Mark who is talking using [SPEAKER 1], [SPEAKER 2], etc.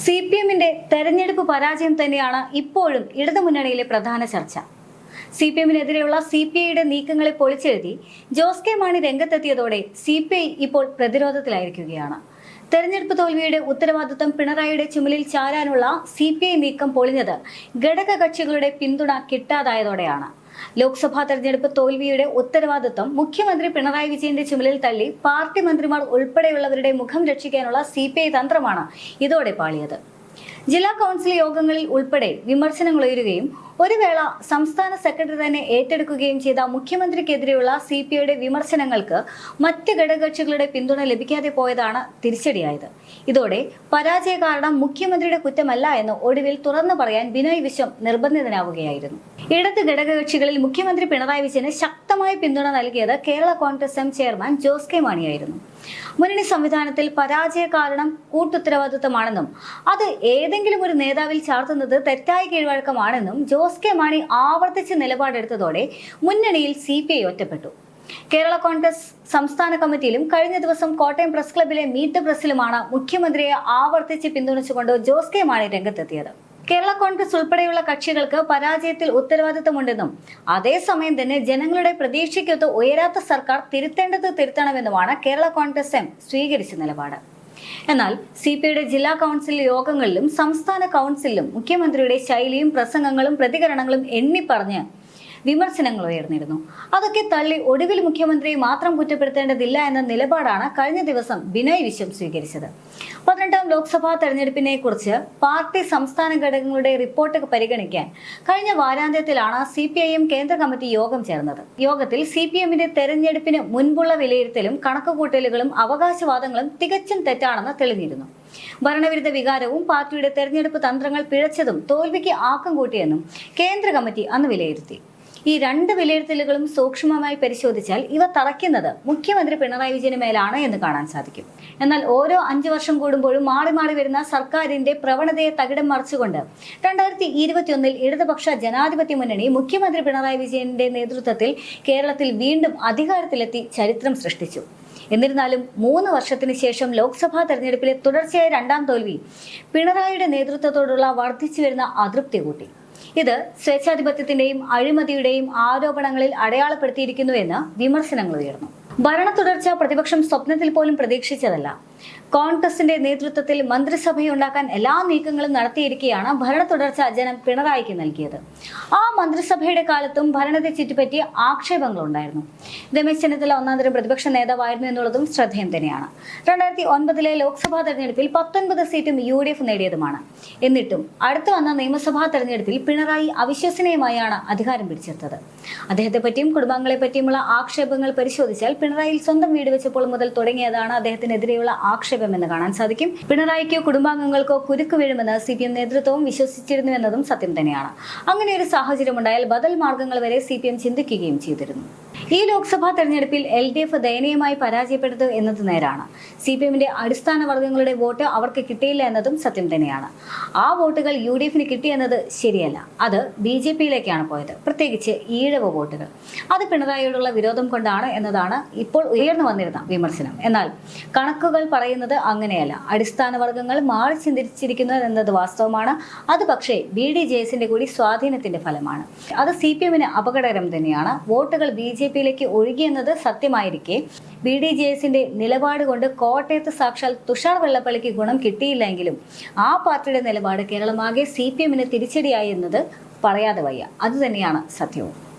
[SPEAKER 1] C P എമ്മിന്റെ തെരഞ്ഞെടുപ്പ് പരാജയം തന്നെയാണ് ഇപ്പോഴും ഇടതുമുന്നണിയിലെ പ്രധാന ചർച്ച. സി പി എമ്മിനെതിരെയുള്ള സി പി ഐയുടെ നീക്കങ്ങളെ പൊളിച്ചെഴുതി ജോസ് കെ മാണി രംഗത്തെത്തിയതോടെ സി പി ഐ ഇപ്പോൾ പ്രതിരോധത്തിലായിരിക്കുകയാണ്. തെരഞ്ഞെടുപ്പ് തോൽവിയുടെ ഉത്തരവാദിത്വം പിണറായിയുടെ ചുമലിൽ ചാരാനുള്ള സി പി ഐ നീക്കം പൊളിഞ്ഞത് ഘടക കക്ഷികളുടെ പിന്തുണ കിട്ടാതായതോടെയാണ്. ലോക്സഭാ തെരഞ്ഞെടുപ്പ് തോൽവിയുടെ ഉത്തരവാദിത്വം മുഖ്യമന്ത്രി പിണറായി വിജയന്റെ ചുമലിൽ തള്ളി പാർട്ടി മന്ത്രിമാർ ഉൾപ്പെടെയുള്ളവരുടെ മുഖം രക്ഷിക്കാനുള്ള സി തന്ത്രമാണ് ഇതോടെ പാളിയത്. ജില്ലാ കൗൺസിൽ യോഗങ്ങളിൽ ഉൾപ്പെടെ വിമർശനങ്ങൾ ഉയരുകയും ഒരു വേള സംസ്ഥാന സെക്രട്ടറി തന്നെ ഏറ്റെടുക്കുകയും ചെയ്ത മുഖ്യമന്ത്രിക്കെതിരെയുള്ള സി പി ഐയുടെ വിമർശനങ്ങൾക്ക് മറ്റ് ഘടകകക്ഷികളുടെ പിന്തുണ ലഭിക്കാതെ പോയതാണ് തിരിച്ചടിയായത്. ഇതോടെ പരാജയ കാരണം മുഖ്യമന്ത്രിയുടെ കുറ്റമല്ല എന്ന് ഒടുവിൽ തുറന്നു പറയാൻ ബിനോയ് വിശ്വം നിർബന്ധിതനാവുകയായിരുന്നു. ഇടത് ഘടകകക്ഷികളിൽ മുഖ്യമന്ത്രി പിണറായി വിജയന് ശക്തമായ പിന്തുണ നൽകിയത് Kerala Congress M chairman Jose K മാണിയായിരുന്നു. മുന്നണി സംവിധാനത്തിൽ പരാജയ കാരണം കൂട്ടുത്തരവാദിത്തമാണെന്നും അത് ഏതെങ്കിലും ഒരു നേതാവിൽ ചാർത്തുന്നത് തെറ്റായ കീഴ്വഴക്കമാണെന്നും ജോസ് കെ മാണി ആവർത്തിച്ച് നിലപാടെടുത്തതോടെ മുന്നണിയിൽ സി പി ഐ ഒറ്റപ്പെട്ടു. കേരള കോൺഗ്രസ് സംസ്ഥാന കമ്മിറ്റിയിലും കഴിഞ്ഞ ദിവസം കോട്ടയം പ്രസ് ക്ലബിലെ മീറ്റ് പ്രസിലുമാണ് മുഖ്യമന്ത്രിയെ ആവർത്തിച്ച് പിന്തുണച്ചുകൊണ്ട് ജോസ് കെ മാണി രംഗത്തെത്തിയത്. കേരള കോൺഗ്രസ് ഉൾപ്പെടെയുള്ള കക്ഷികൾക്ക് പരാജയത്തിൽ ഉത്തരവാദിത്തമുണ്ടെന്നും അതേസമയം തന്നെ ജനങ്ങളുടെ പ്രതീക്ഷയ്ക്കൊത്ത് ഉയരാത്ത സർക്കാർ തിരുത്തേണ്ടത് തിരുത്തണമെന്നുമാണ് കേരള കോൺഗ്രസ് എം സ്വീകരിച്ച നിലപാട്. എന്നാൽ സി പി ഐയുടെ ജില്ലാ കൗൺസിൽ യോഗങ്ങളിലും സംസ്ഥാന കൗൺസിലും മുഖ്യമന്ത്രിയുടെ ശൈലിയും പ്രസംഗങ്ങളും പ്രതികരണങ്ങളും എണ്ണി എണ്ണിപ്പറഞ്ഞ് വിമർശനങ്ങൾ ഉയർന്നിരുന്നു. അതൊക്കെ തള്ളി ഒടുവിൽ മുഖ്യമന്ത്രിയെ മാത്രം കുറ്റപ്പെടുത്തേണ്ടതില്ല എന്ന നിലപാടാണ് കഴിഞ്ഞ ദിവസം ബിനോയ് വിശ്വം സ്വീകരിച്ചത്. പതിനെട്ടാം ലോക്സഭാ തെരഞ്ഞെടുപ്പിനെ കുറിച്ച് പാർട്ടി സംസ്ഥാന ഘടകങ്ങളുടെ റിപ്പോർട്ട് പരിഗണിക്കാൻ കഴിഞ്ഞ വാരാന്ത്യത്തിലാണ് സി പി ഐ എം കേന്ദ്ര കമ്മിറ്റി യോഗം ചേർന്നത്. യോഗത്തിൽ സി പി എമ്മിന്റെ തെരഞ്ഞെടുപ്പിന് മുൻപുള്ള വിലയിരുത്തലും കണക്കുകൂട്ടലുകളും അവകാശവാദങ്ങളും തികച്ചും തെറ്റാണെന്ന് തെളിഞ്ഞിരുന്നു. ഭരണവിരുദ്ധ വികാരവും പാർട്ടിയുടെ തെരഞ്ഞെടുപ്പ് തന്ത്രങ്ങൾ പിഴച്ചതും തോൽവിക്ക് ആക്കം കൂട്ടിയെന്നും കേന്ദ്ര കമ്മിറ്റി അന്ന് വിലയിരുത്തി. ഈ രണ്ട് വിലയിരുത്തലുകളും സൂക്ഷ്മമായി പരിശോധിച്ചാൽ ഇവ തറയ്ക്കുന്നത് മുഖ്യമന്ത്രി പിണറായി വിജയന് മേലാണ് എന്ന് കാണാൻ സാധിക്കും. എന്നാൽ ഓരോ അഞ്ചു വർഷം കൂടുമ്പോഴും മാറി മാറി വരുന്ന സർക്കാരിന്റെ പ്രവണതയെ തകിടം മറിച്ചുകൊണ്ട് രണ്ടായിരത്തി ഇരുപത്തിയൊന്നിൽ ഇടതുപക്ഷ ജനാധിപത്യ മുന്നണി മുഖ്യമന്ത്രി പിണറായി വിജയന്റെ നേതൃത്വത്തിൽ കേരളത്തിൽ വീണ്ടും അധികാരത്തിലെത്തി ചരിത്രം സൃഷ്ടിച്ചു. എന്നിരുന്നാലും മൂന്ന് വർഷത്തിന് ശേഷം ലോക്സഭാ തെരഞ്ഞെടുപ്പിലെ തുടർച്ചയായ രണ്ടാം തോൽവി പിണറായിയുടെ നേതൃത്വത്തോടുള്ള വർദ്ധിച്ചു വരുന്ന അതൃപ്തി കൂട്ടി. ഇത് സ്വേച്ഛാധിപത്യത്തിന്റെയും അഴിമതിയുടെയും ആരോപണങ്ങളിൽ അടയാളപ്പെടുത്തിയിരിക്കുന്നുവെന്ന് വിമർശനങ്ങൾ ഉയർന്നു. ഭരണ തുടർച്ച പ്രതിപക്ഷം സ്വപ്നത്തിൽ പോലും പ്രതീക്ഷിച്ചതല്ല. കോൺഗ്രസിന്റെ നേതൃത്വത്തിൽ മന്ത്രിസഭയുണ്ടാക്കാൻ എല്ലാ നീക്കങ്ങളും നടത്തിയിരിക്കെയാണ് ഭരണ തുടർച്ച ജനം പിണറായിക്ക് നൽകിയത്. ആ മന്ത്രിസഭയുടെ കാലത്തും ഭരണത്തെ ചുറ്റിപ്പറ്റി ആക്ഷേപങ്ങളുണ്ടായിരുന്നു. രമേശ് ചെന്നിത്തല ഒന്നാം തരം പ്രതിപക്ഷ നേതാവായിരുന്നു എന്നുള്ളതും ശ്രദ്ധേയം തന്നെയാണ്. രണ്ടായിരത്തി ഒൻപതിലെ ലോക്സഭാ തെരഞ്ഞെടുപ്പിൽ പത്തൊൻപത് സീറ്റും യു ഡി എഫ് നേടിയതുമാണ്. എന്നിട്ടും അടുത്ത വന്ന നിയമസഭാ തെരഞ്ഞെടുപ്പിൽ പിണറായി അവിശ്വസനീയമായാണ് അധികാരം പിടിച്ചെടുത്തത്. അദ്ദേഹത്തെ പറ്റിയും കുടുംബാംഗങ്ങളെ പറ്റിയുമുള്ള ആക്ഷേപങ്ങൾ പരിശോധിച്ചാൽ പിണറായി സ്വന്തം വീട് വെച്ചപ്പോൾ മുതൽ തുടങ്ങിയതാണ് അദ്ദേഹത്തിനെതിരെയുള്ള ആക്ഷേപമെന്ന് കാണാൻ സാധിക്കും. പിണറായിക്കോ കുടുംബാംഗങ്ങൾക്കോ കുരുക്ക് വീഴുമെന്ന് സി പി എം നേതൃത്വവും വിശ്വസിച്ചിരുന്നുവെന്നതും സത്യം തന്നെയാണ്. അങ്ങനെ ഒരു സാഹചര്യമുണ്ടായാൽ ബദൽ മാർഗങ്ങൾ വരെ സി പി എം ചിന്തിക്കുകയും ചെയ്തിരുന്നു. ഈ ലോക്സഭാ തെരഞ്ഞെടുപ്പിൽ എൽ ഡി എഫ് ദയനീയമായി പരാജയപ്പെട്ടത് എന്നത് നേരാണ്. സി പി എമ്മിന്റെ അടിസ്ഥാന വർഗങ്ങളുടെ വോട്ട് അവർക്ക് കിട്ടിയില്ല എന്നതും സത്യം തന്നെയാണ്. ആ വോട്ടുകൾ യു ഡി എഫിന് കിട്ടിയെന്നത് ശരിയല്ല. അത് ബി ജെ പിയിലേക്കാണ് പോയത്. പ്രത്യേകിച്ച് ഈഴവ വോട്ടുകൾ. അത് പിണറായിയോടുള്ള വിരോധം കൊണ്ടാണ് എന്നതാണ് ഇപ്പോൾ ഉയർന്നു വന്നിരുന്ന വിമർശനം. എന്നാൽ കണക്കുകൾ പറയുന്നത് അങ്ങനെയല്ല. അടിസ്ഥാന വർഗങ്ങൾ മാറി ചിന്തിച്ചിരിക്കുന്നു എന്നത് വാസ്തവമാണ്. അത് പക്ഷേ ബി ഡി ജെ എസിന്റെ കൂടി സ്വാധീനത്തിന്റെ ഫലമാണ്. അത് സി പി എമ്മിന് അപകടകരം തന്നെയാണ്. വോട്ടുകൾ ബി ജെ പിയിലേക്ക് ഒഴുകിയെന്നത് സത്യമായിരിക്കെ. ബി ഡി ജെ എസിന്റെ നിലപാട് കൊണ്ട് കോട്ടയത്ത് സാക്ഷാൽ തുഷാർ വെള്ളപ്പള്ളിക്ക് ഗുണം കിട്ടിയില്ലെങ്കിലും ആ പാർട്ടിയുടെ നിലപാട് കേരളമാകെ സി പി എമ്മിന് തിരിച്ചടിയായി എന്നത് പറയാതെ വയ്യ. അതുതന്നെയാണ് സത്യവും.